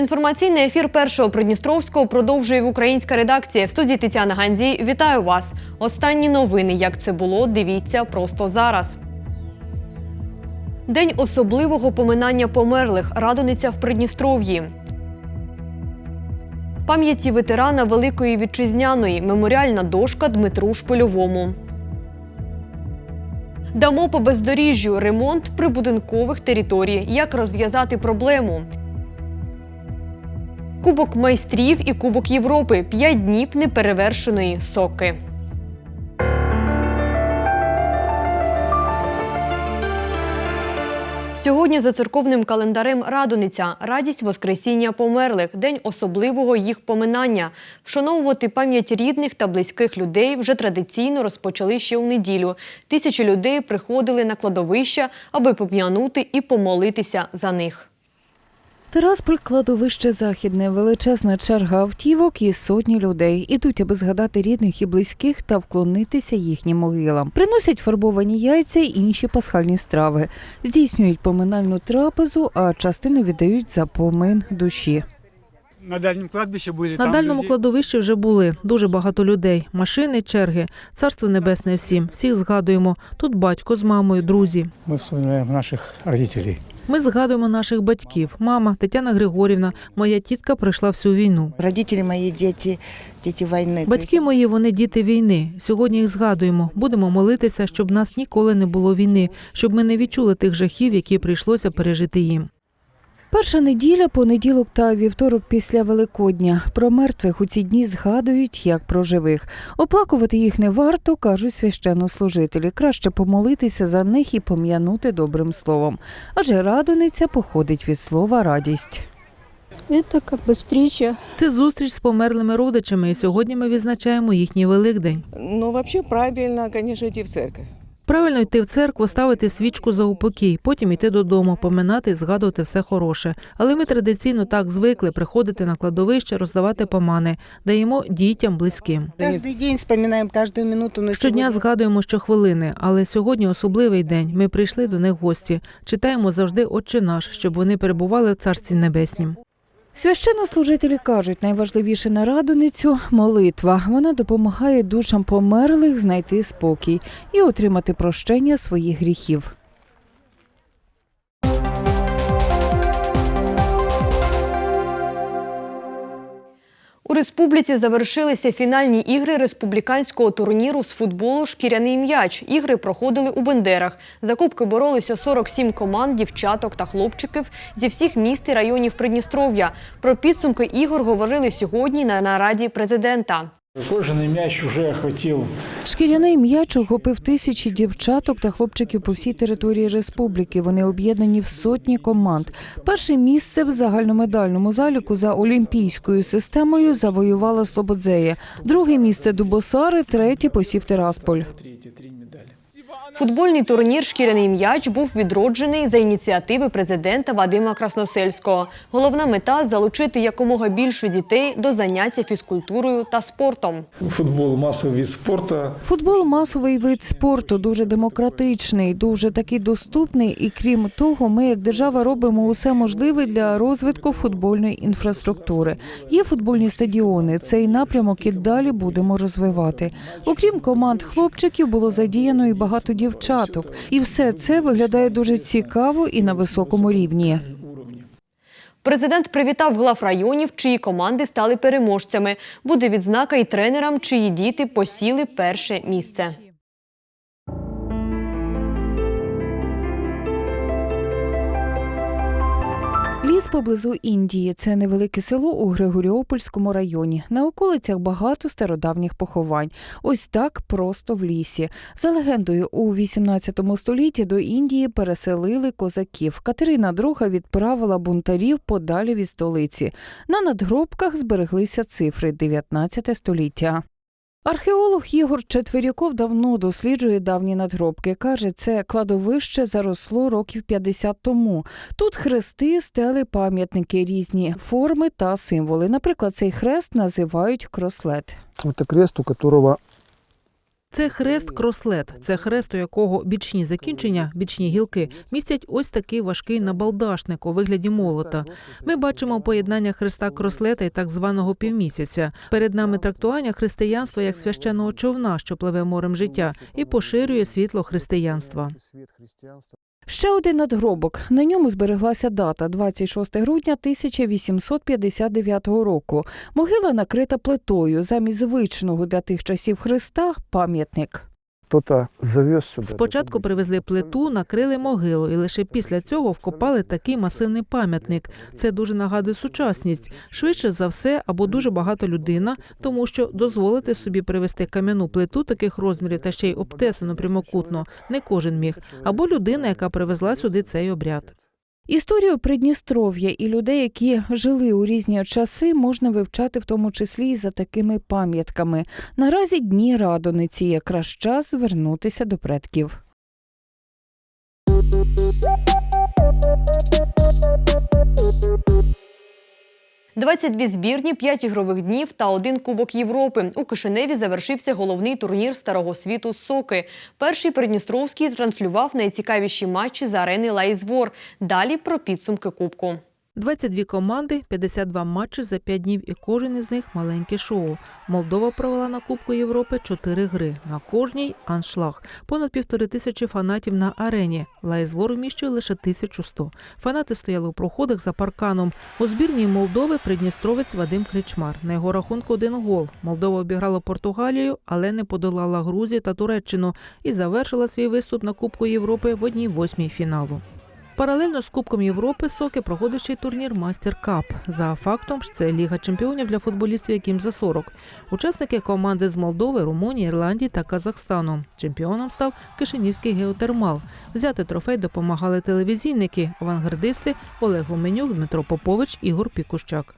Інформаційний ефір першого Придністровського продовжує в українська редакція. В студії Тетяна Ганзій. Вітаю вас. Останні новини. Як це було, дивіться просто зараз. День особливого поминання померлих. Радониця в Придністров'ї. Пам'яті ветерана Великої Вітчизняної. Меморіальна дошка Дмитру Шпильовому. Дамо по бездоріжжю ремонт прибудинкових територій. Як розв'язати проблему? Кубок майстрів і Кубок Європи. П'ять днів неперевершеної соки. Сьогодні за церковним календарем Радониця радість Воскресіння померлих, день особливого їх поминання. Вшановувати пам'ять рідних та близьких людей вже традиційно розпочали ще у неділю. Тисячі людей приходили на кладовища, аби пом'янути і помолитися за них. Терасполь кладовище західне, величезна черга автівок і сотні людей ідуть, аби згадати рідних і близьких та вклонитися їхнім могилам. Приносять фарбовані яйця й інші пасхальні страви, здійснюють поминальну трапезу, а частину віддають за помин душі. На дальнем кладбище были На там дальньому люди. кладовищі вже були дуже багато людей, машини, черги. Царство небесне всім. Всіх згадуємо. Тут батько з мамою, друзі. Мы вспоминаем наших родителей. Ми згадуємо наших батьків. Мама Тетяна Григорівна, моя тітка пройшла всю війну. Родителі мої діти, діти війни. Батьки мої, вони діти війни. Сьогодні їх згадуємо. Будемо молитися, щоб нас ніколи не було війни, щоб ми не відчули тих жахів, які прийшлося пережити їм. Перша неділя, понеділок та вівторок після Великодня. Про мертвих у ці дні згадують як про живих. Оплакувати їх не варто, кажуть священнослужителі. Краще помолитися за них і пом'янути добрим словом. Адже радониця походить від слова радість. Це зустріч з померлими родичами, і сьогодні ми відзначаємо їхній Великдень. Ну, вообще правильно, конечно, идти в церковь. Правильно йти в церкву, ставити свічку за упокій, потім йти додому, поминати і згадувати все хороше. Але ми традиційно так звикли приходити на кладовище, роздавати помани, даємо дітям близьким. Каждый день вспоминаем каждую минуту. Щодня згадуємо щохвилини, але сьогодні особливий день. Ми прийшли до них гості. Читаємо завжди Отче наш, щоб вони перебували в царстві небеснім. Священнослужителі кажуть, найважливіше на радоницю молитва. Вона допомагає душам померлих знайти спокій і отримати прощення своїх гріхів. У республіці завершилися фінальні ігри республіканського турніру з футболу Шкіряний м'яч. Ігри проходили у Бендерах. За кубки боролися 47 команд, дівчаток та хлопчиків зі всіх міст і районів Придністров'я. Про підсумки ігор говорили сьогодні на нараді президента. Кожаний м'яч вже охватив Шкіряний м'яч охопив тисячі дівчаток та хлопчиків по всій території республіки. Вони об'єднані в сотні команд. Перше місце в загальномедальному заліку за олімпійською системою завоювала Слободзея. Друге місце Дубосари, третє посів Терасполь. Футбольний турнір Шкіряний м'яч був відроджений за ініціативи президента Вадима Красносельського. Головна мета залучити якомога більше дітей до заняття фізкультурою та спортом. Футбол масовий від спорту. Футбол масовий вид спорту, дуже демократичний, дуже такий доступний. І крім того, ми як держава робимо усе можливе для розвитку футбольної інфраструктури. Є футбольні стадіони. Цей напрямок і далі будемо розвивати. Окрім команд хлопчиків, було задіяно і багато дівчаток. І все це виглядає дуже цікаво і на високому рівні. Президент привітав глав районів, чиї команди стали переможцями. Буде відзнака і тренерам, чиї діти посіли перше місце. Ліс поблизу Індії це невелике село у Григоріопольському районі. На околицях багато стародавніх поховань. Ось так просто в лісі. За легендою, у 18 столітті до Індії переселили козаків. Катерина II відправила бунтарів подалі від столиці. На надгробках збереглися цифри 19 століття. Археолог Єгор Четверіков давно досліджує давні надгробки. Каже, це кладовище заросло років 50 тому. Тут хрести, стели, пам'ятники різні форми та символи. Наприклад, цей хрест називають крослет. Це крест, у которого Це хрест крослет. Це хрест, у якого бічні закінчення, бічні гілки, містять ось такий важкий набалдашник у вигляді молота. Ми бачимо поєднання хреста крослета і так званого півмісяця. Перед нами трактування християнства як священного човна, що пливе морем життя, і поширює світло християнства. Ще один надгробок. На ньому збереглася дата 26 грудня 1859 року. Могила накрита плитою. Замість звичного для тих часів Христа пам'ятник. Кто-то завез сюди. Спочатку привезли плиту, накрили могилу, і лише після цього вкопали такий масивний пам'ятник. Це дуже нагадує сучасність. Швидше за все, або дуже багато людина, тому що дозволити собі привезти кам'яну плиту таких розмірів та ще й обтесану прямокутно не кожен міг, або людина, яка привезла сюди цей обряд. Історію Придністров'я і людей, які жили у різні часи, можна вивчати в тому числі і за такими пам'ятками. Наразі дні радониці якраз час звернутися до предків. 22 збірні, 5 ігрових днів та один Кубок Європи. У Кишиневі завершився головний турнір Старого світу «Соки». Перший Придністровський транслював найцікавіші матчі з арени Лайзвор. Далі про підсумки Кубку. 22 команди, 52 матчі за 5 днів, і кожен із них маленьке шоу. Молдова провела на Кубку Європи 4 гри. На кожній аншлаг. Понад півтори тисячі фанатів на арені. Лайзвор вміщує лише 1100. Фанати стояли у проходах за парканом. У збірній Молдови придністровець Вадим Кричмар. На його рахунку один гол. Молдова обіграла Португалію, але не подолала Грузію та Туреччину і завершила свій виступ на Кубку Європи в одній восьмій фіналу. Паралельно з Кубком Європи Соки проходив ще й турнір Мастер Кап. За фактом ж це ліга чемпіонів для футболістів, яким за 40. Учасники команди з Молдови, Румунії, Ірландії та Казахстану. Чемпіоном став Кишинівський геотермал. Взяти трофей допомагали телевізійники, авангардисти Олег Гуменюк, Дмитро Попович, Ігор Пікущак.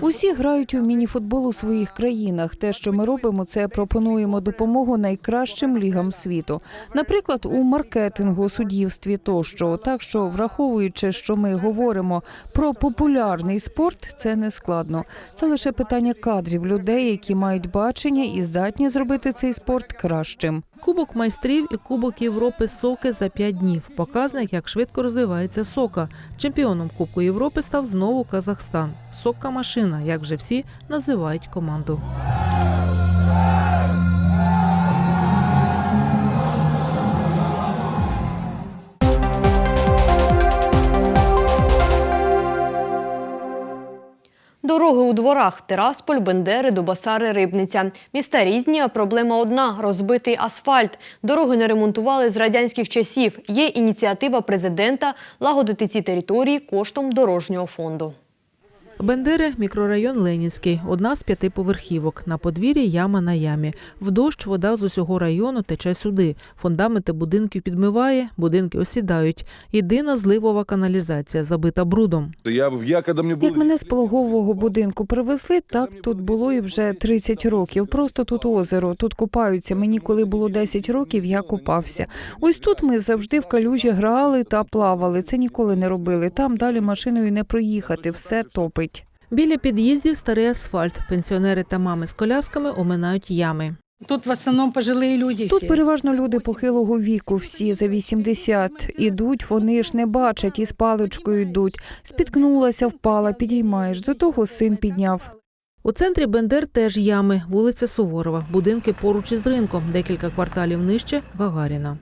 Усі грають у мініфутбол у своїх країнах. Те, що ми робимо, це пропонуємо допомогу найкращим лігам світу. Наприклад, у маркетингу, суддівстві тощо. Так що, враховуючи, що ми говоримо про популярний спорт, це не складно. Це лише питання кадрів, людей, які мають бачення і здатні зробити цей спорт кращим. Кубок майстрів і Кубок Європи Соки за 5 днів. Показник, як швидко розвивається сока. Чемпіоном Кубку Європи став знову Казахстан. Сока машина, як вже всі називають команду. Дороги у дворах Терасполь, Бендери, Дубасари, Рибниця. Міста різні, а проблема одна розбитий асфальт. Дороги не ремонтували з радянських часів. Є ініціатива президента лагодити ці території коштом дорожнього фонду. Бендери – мікрорайон Ленінський, одна з п'яти поверхівок. На подвір'ї яма на ямі. В дощ вода з усього району тече сюди. Фундаменти будинків підмиває, будинки осідають. Єдина зливова каналізація забита брудом. Як мене з пологового будинку привезли, так тут було і вже 30 років. Просто тут озеро, тут купаються. Мені коли було 10 років, я купався. Ось тут ми завжди в калюжі грали та плавали. Це ніколи не робили. Там далі машиною не проїхати, все топить. Біля під'їздів старий асфальт. Пенсіонери та мами з колясками оминають ями. Тут в основному пожилі люди всі. Тут переважно люди похилого віку, всі за 80. Ідуть, вони ж не бачать і з паличкою йдуть. Спіткнулася, впала, підіймаєш. До того син підняв. У центрі Бендер теж ями, вулиця Суворова, будинки поруч із ринком, декілька кварталів нижче Гагаріна.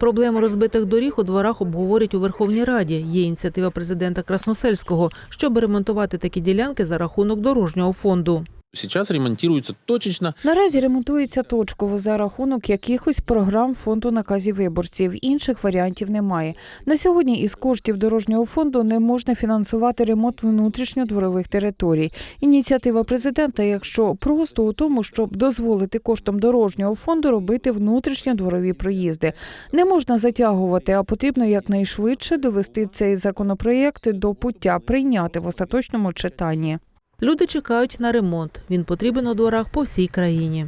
Проблему розбитих доріг у дворах обговорять у Верховній Раді. Є ініціатива президента Красносельського, щоб ремонтувати такі ділянки за рахунок дорожнього фонду. Сейчас ремонтируется точечно. Наразі ремонтується точково за рахунок якихось програм фонду наказів виборців. Інших варіантів немає. На сьогодні із коштів дорожнього фонду не можна фінансувати ремонт внутрішньодворових територій. Ініціатива президента, якщо просто у тому, щоб дозволити коштом дорожнього фонду робити внутрішньодворові проїзди. Не можна затягувати, а потрібно якнайшвидше довести цей законопроєкт до пуття, прийняти в остаточному читанні. Люди чекають на ремонт. Він потрібен у дворах по всій країні.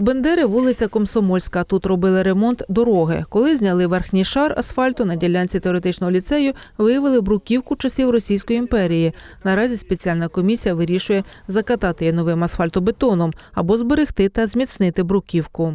Бендери, вулиця Комсомольська. Тут робили ремонт дороги. Коли зняли верхній шар асфальту на ділянці теоретичного ліцею, виявили бруківку часів Російської імперії. Наразі спеціальна комісія вирішує закатати її новим асфальтобетоном або зберегти та зміцнити бруківку.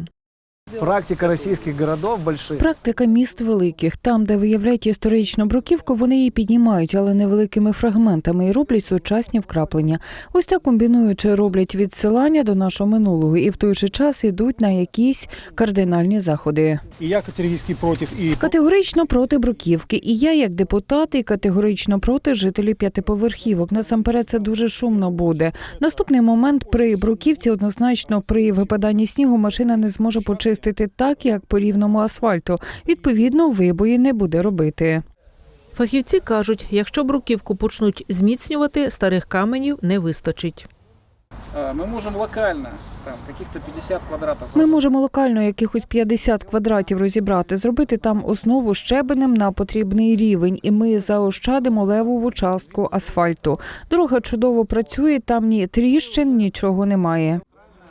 Практика российских городов больших. Практика міст великих. Там, де виявляють історичну бруківку, вони її піднімають, але невеликими фрагментами і роблять сучасні вкраплення. Ось так комбінуючи, роблять відсилання до нашого минулого і в той же час йдуть на якісь кардинальні заходи. И я категорически против. И Категорично проти бруківки. І я, як депутат, і категорично проти жителів п'ятиповерхівок. Насамперед, це дуже шумно буде. Наступний момент при бруківці однозначно при випаданні снігу машина не зможе почистити так, як по рівному асфальту. Відповідно, вибої не буде робити. Фахівці кажуть, якщо бруківку почнуть зміцнювати, старих каменів не вистачить. Мы можем локально, там, каких-то 50 квадратов. Ми можемо локально якихось 50 квадратів розібрати, зробити там основу щебенем на потрібний рівень, і ми заощадимо левову частку асфальту. Дорога чудово працює, там ні тріщин, нічого немає.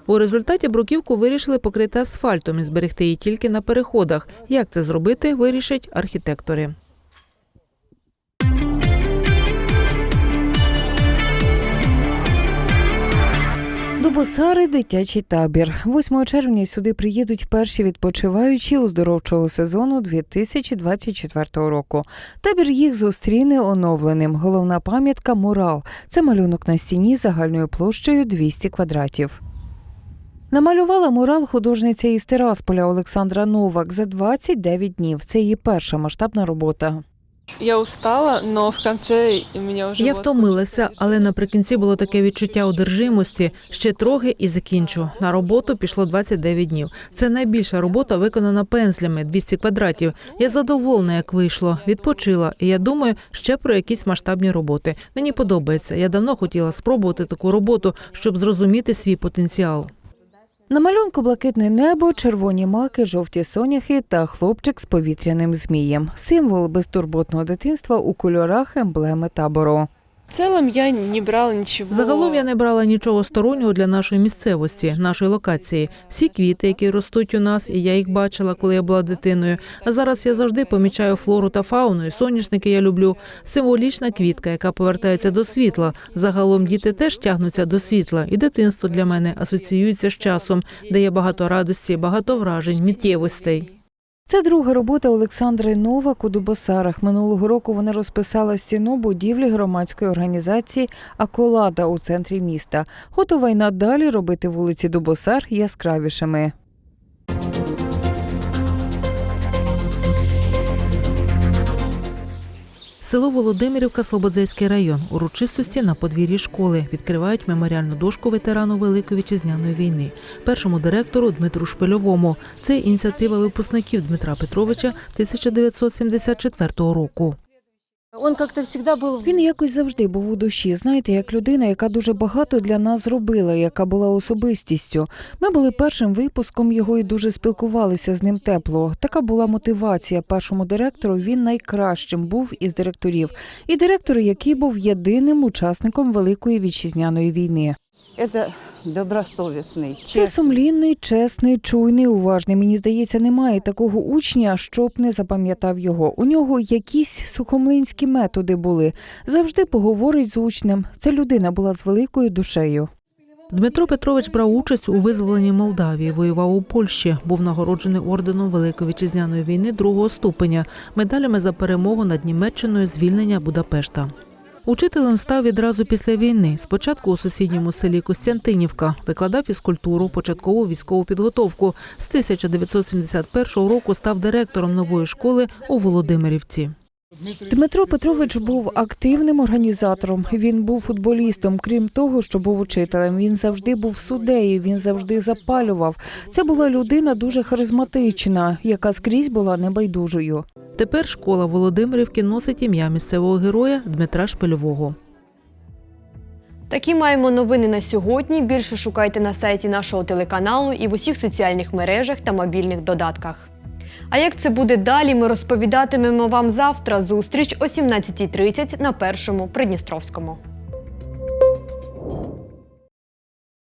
У результаті бруківку вирішили покрити асфальтом і зберегти її тільки на переходах. Як це зробити, вирішать архітектори. Босари дитячий табір. 8 червня сюди приїдуть перші відпочиваючі оздоровчого сезону 2024 року. Табір їх зустріне оновленим. Головна пам'ятка мурал. Це малюнок на стіні загальною площею 200 квадратів. Намалювала мурал художниця із Тирасполя Олександра Новак за 29 днів. Це її перша масштабна робота. Я устала, но в конце у меня уже... Я втомилася, але наприкінці було таке відчуття одержимості. Ще трохи і закінчу. На роботу пішло 29 днів. Це найбільша робота, виконана пензлями 200 квадратів. Я задоволена, як вийшло. Відпочила. І я думаю ще про якісь масштабні роботи. Мені подобається. Я давно хотіла спробувати таку роботу, щоб зрозуміти свій потенціал. На малюнку блакитне небо, червоні маки, жовті соняхи та хлопчик з повітряним змієм. Символ безтурботного дитинства у кольорах емблеми табору. Целом я не брала ничего. Загалом я не брала нічого стороннього для нашої місцевості, нашої локації. Всі квіти, які ростуть у нас, і я їх бачила, коли я була дитиною. А зараз я завжди помічаю флору та фауну. і Соняшники я люблю. Символічна квітка, яка повертається до світла. Загалом діти теж тягнуться до світла, і дитинство для мене асоціюється з часом, де є багато радості, багато вражень, миттєвостей. Це друга робота Олександри Новак у Дубосарах. Минулого року вона розписала стіну будівлі громадської організації Аколада у центрі міста. Готова й надалі робити вулиці Дубосар яскравішими. Село Володимирівка, Слободзейський район. Урочистості на подвір'ї школи відкривають меморіальну дошку ветерану Великої вітчизняної війни, першому директору Дмитру Шпильовому. Це ініціатива випускників Дмитра Петровича 1974 року. Он как-то завжди був. Він якось завжди був у душі. Знаєте, як людина, яка дуже багато для нас зробила, яка була особистістю. Ми були першим випуском його і дуже спілкувалися з ним тепло. Така була мотивація першому директору. Він найкращим був із директорів, і директор, який був єдиним учасником Великої вітчизняної війни. Это добросовестный, Це сумлінний, чесний, чуйний, уважний. Мені здається, немає такого учня, щоб не запам'ятав його. У нього якісь сухомлинські методи були. Завжди поговорить з учнем. Ця людина була з великою душею. Дмитро Петрович брав участь у визволенні Молдавії, воював у Польщі, був нагороджений орденом Великої вітчизняної війни другого ступеня, медалями за перемогу над Німеччиною, звільнення Будапешта. Учителем став відразу після війни. Спочатку у сусідньому селі Костянтинівка викладав фізкультуру, початкову військову підготовку. З 1971 року став директором нової школи у Володимирівці. Дмитро Петрович був активним організатором. Він був футболістом. Крім того, що був учителем. Він завжди був суддею, він завжди запалював. Це була людина дуже харизматична, яка скрізь була небайдужою. Тепер школа Володимирівки носить ім'я місцевого героя Дмитра Шпильового. Такі маємо новини на сьогодні. Більше шукайте на сайті нашого телеканалу і в усіх соціальних мережах та мобільних додатках. А як це буде далі, ми розповідатимемо вам завтра. Зустріч о 17.30 на першому Придністровському.